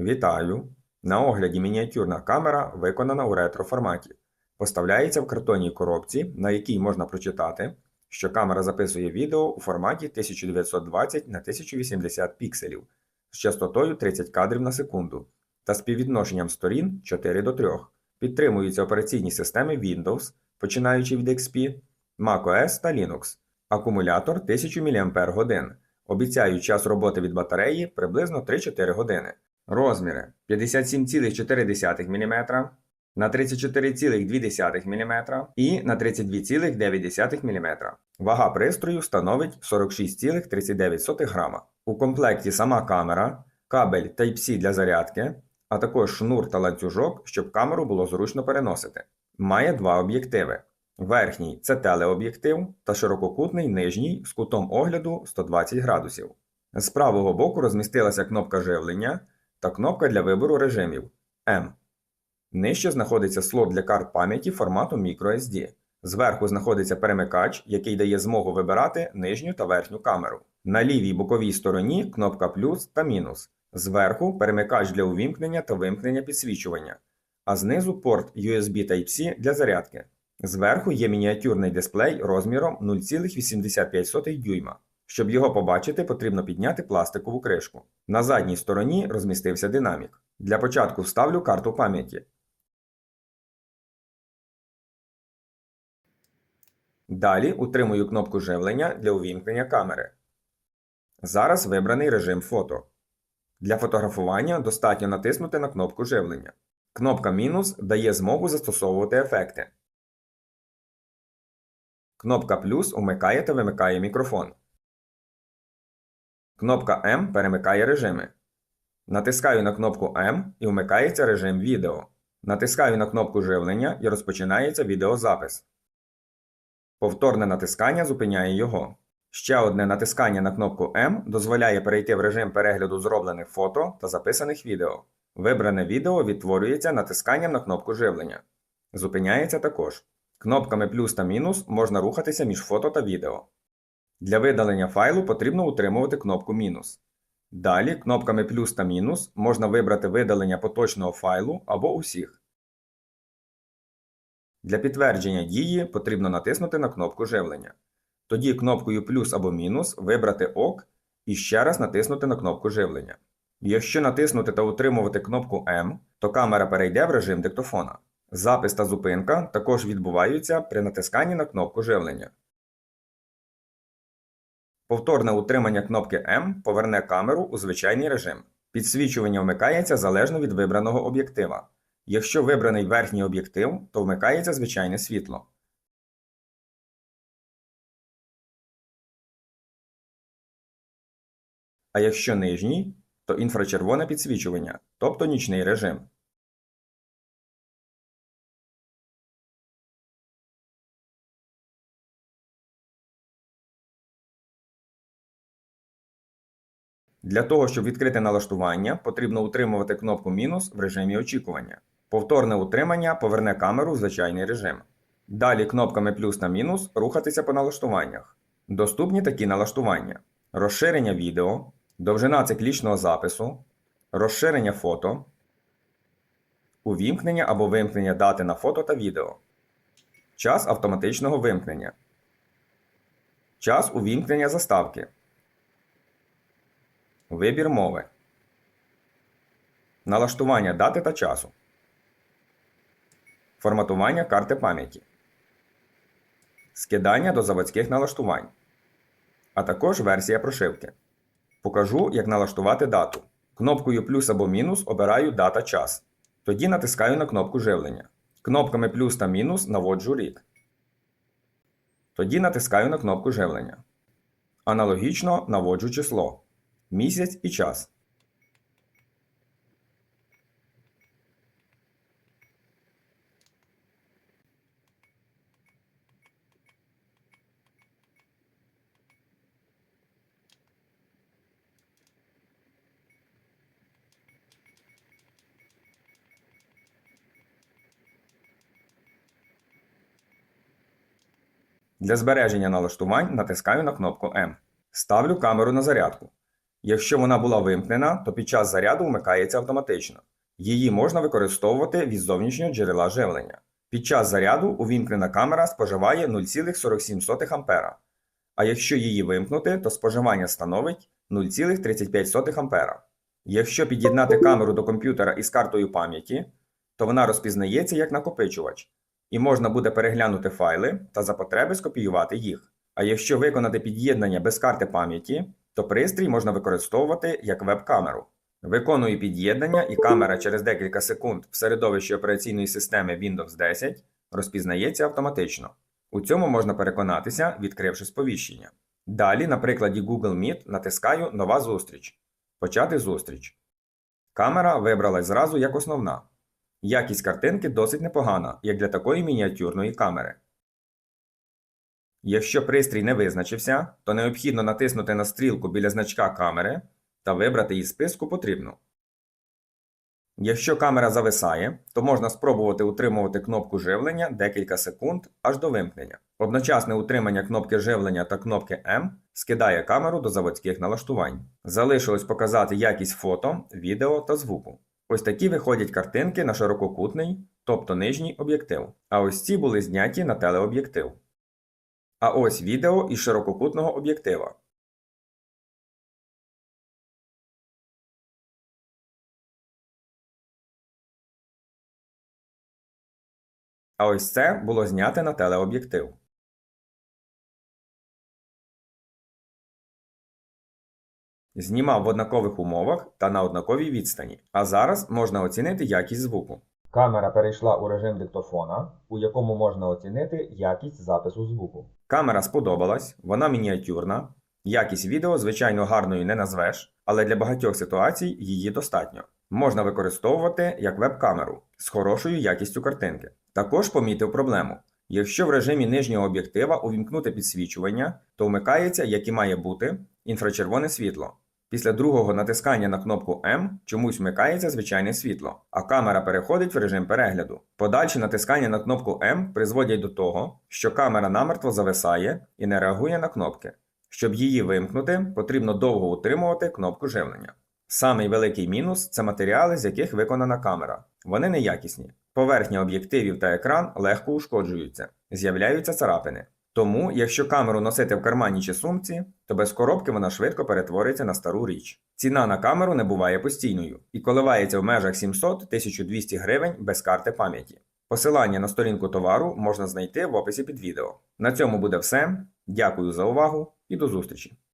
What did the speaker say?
Вітаю! На огляді мініатюрна камера виконана у ретро-форматі. Поставляється в картонній коробці, на якій можна прочитати, що камера записує відео у форматі 1920 на 1080 пікселів з частотою 30 кадрів на секунду та співвідношенням сторін 4 до 3. Підтримуються операційні системи Windows, починаючи від XP, macOS та Linux. Акумулятор 1000 мАч. Обіцяють час роботи від батареї приблизно 3-4 години. Розміри 57,4 мм на 34,2 мм і на 32,9 мм. Вага пристрою становить 46,39 грама. У комплекті сама камера, кабель Type-C для зарядки, а також шнур та ланцюжок, щоб камеру було зручно переносити. Має два об'єктиви. Верхній це телеоб'єктив та ширококутний нижній з кутом огляду 120 градусів. З правого боку розмістилася кнопка живлення та кнопка для вибору режимів М. Нижче знаходиться слот для карт пам'яті формату microSD. Зверху знаходиться перемикач, який дає змогу вибирати нижню та верхню камеру. На лівій боковій стороні кнопка плюс та мінус. Зверху перемикач для увімкнення та вимкнення підсвічування, а знизу порт USB Type-C для зарядки. Зверху є мініатюрний дисплей розміром 0,85 дюйма. Щоб його побачити, потрібно підняти пластикову кришку. На задній стороні розмістився динамік. Для початку вставлю карту пам'яті. Далі утримую кнопку живлення для увімкнення камери. Зараз вибраний режим фото. Для фотографування достатньо натиснути на кнопку живлення. Кнопка мінус дає змогу застосовувати ефекти. Кнопка плюс умикає та вимикає мікрофон. Кнопка М перемикає режими. Натискаю на кнопку М і вмикається режим відео. Натискаю на кнопку живлення і розпочинається відеозапис. Повторне натискання зупиняє його. Ще одне натискання на кнопку М дозволяє перейти в режим перегляду зроблених фото та записаних відео. Вибране відео відтворюється натисканням на кнопку живлення. Зупиняється також. Кнопками плюс та мінус можна рухатися між фото та відео. Для видалення файлу потрібно утримувати кнопку мінус. Далі кнопками плюс та мінус можна вибрати видалення поточного файлу або усіх. Для підтвердження дії потрібно натиснути на кнопку живлення. Тоді кнопкою плюс або мінус вибрати ОК і ще раз натиснути на кнопку живлення. Якщо натиснути та утримувати кнопку М, то камера перейде в режим диктофона. Запис та зупинка також відбуваються при натисканні на кнопку живлення. Повторне утримання кнопки М поверне камеру у звичайний режим. Підсвічування вмикається залежно від вибраного об'єктива. Якщо вибраний верхній об'єктив, то вмикається звичайне світло. А якщо нижній, то інфрачервоне підсвічування, тобто нічний режим. Для того, щоб відкрити налаштування, потрібно утримувати кнопку мінус в режимі очікування. Повторне утримання поверне камеру в звичайний режим. Далі кнопками плюс та мінус рухатися по налаштуваннях. Доступні такі налаштування: розширення відео, довжина циклічного запису, розширення фото, увімкнення або вимкнення дати на фото та відео, час автоматичного вимкнення, час увімкнення заставки. Вибір мови. Налаштування дати та часу. Форматування карти пам'яті. Скидання до заводських налаштувань. А також версія прошивки. Покажу, як налаштувати дату. Кнопкою плюс або мінус обираю дата час. Тоді натискаю на кнопку живлення. Кнопками плюс та мінус наводжу рік. Тоді натискаю на кнопку живлення. Аналогічно наводжу число місяць і час. Для збереження налаштувань натискаю на кнопку М. Ставлю камеру на зарядку. Якщо вона була вимкнена, то під час заряду вмикається автоматично. Її можна використовувати від зовнішнього джерела живлення. Під час заряду увімкнена камера споживає 0,47 А, а якщо її вимкнути, то споживання становить 0,35 А. Якщо під'єднати камеру до комп'ютера із картою пам'яті, то вона розпізнається як накопичувач, і можна буде переглянути файли та за потреби скопіювати їх. А якщо виконати під'єднання без карти пам'яті, то пристрій можна використовувати як веб-камеру. Виконую під'єднання і камера через декілька секунд в середовищі операційної системи Windows 10 розпізнається автоматично. У цьому можна переконатися, відкривши сповіщення. Далі, на прикладі Google Meet, натискаю Нова зустріч. Почати зустріч. Камера вибралась зразу як основна. Якість картинки досить непогана, як для такої мініатюрної камери. Якщо пристрій не визначився, то необхідно натиснути на стрілку біля значка камери та вибрати із списку потрібну. Якщо камера зависає, то можна спробувати утримувати кнопку живлення декілька секунд аж до вимкнення. Одночасне утримання кнопки живлення та кнопки М скидає камеру до заводських налаштувань. Залишилось показати якість фото, відео та звуку. Ось такі виходять картинки на ширококутний, тобто нижній об'єктив. А ось ці були зняті на телеоб'єктив. А ось відео із ширококутного об'єктива. А ось це було зняте на телеоб'єктив. Знімав в однакових умовах та на однаковій відстані. А зараз можна оцінити якість звуку. Камера перейшла у режим диктофона, у якому можна оцінити якість запису звуку. Камера сподобалась, вона мініатюрна. Якість відео, звичайно, гарною не назвеш, але для багатьох ситуацій її достатньо. Можна використовувати як веб-камеру з хорошою якістю картинки. Також помітив проблему. Якщо в режимі нижнього об'єктива увімкнути підсвічування, то вмикається, як і має бути, інфрачервоне світло. Після другого натискання на кнопку М чомусь вмикається звичайне світло, а камера переходить в режим перегляду. Подальші натискання на кнопку М призводять до того, що камера намертво зависає і не реагує на кнопки. Щоб її вимкнути, потрібно довго утримувати кнопку живлення. Самий великий мінус це матеріали, з яких виконана камера. Вони неякісні. Поверхня об'єктивів та екран легко ушкоджуються, з'являються царапини. Тому, якщо камеру носити в кармані чи сумці, то без коробки вона швидко перетвориться на стару річ. Ціна на камеру не буває постійною і коливається в межах 700-1200 гривень без карти пам'яті. Посилання на сторінку товару можна знайти в описі під відео. На цьому буде все. Дякую за увагу і до зустрічі!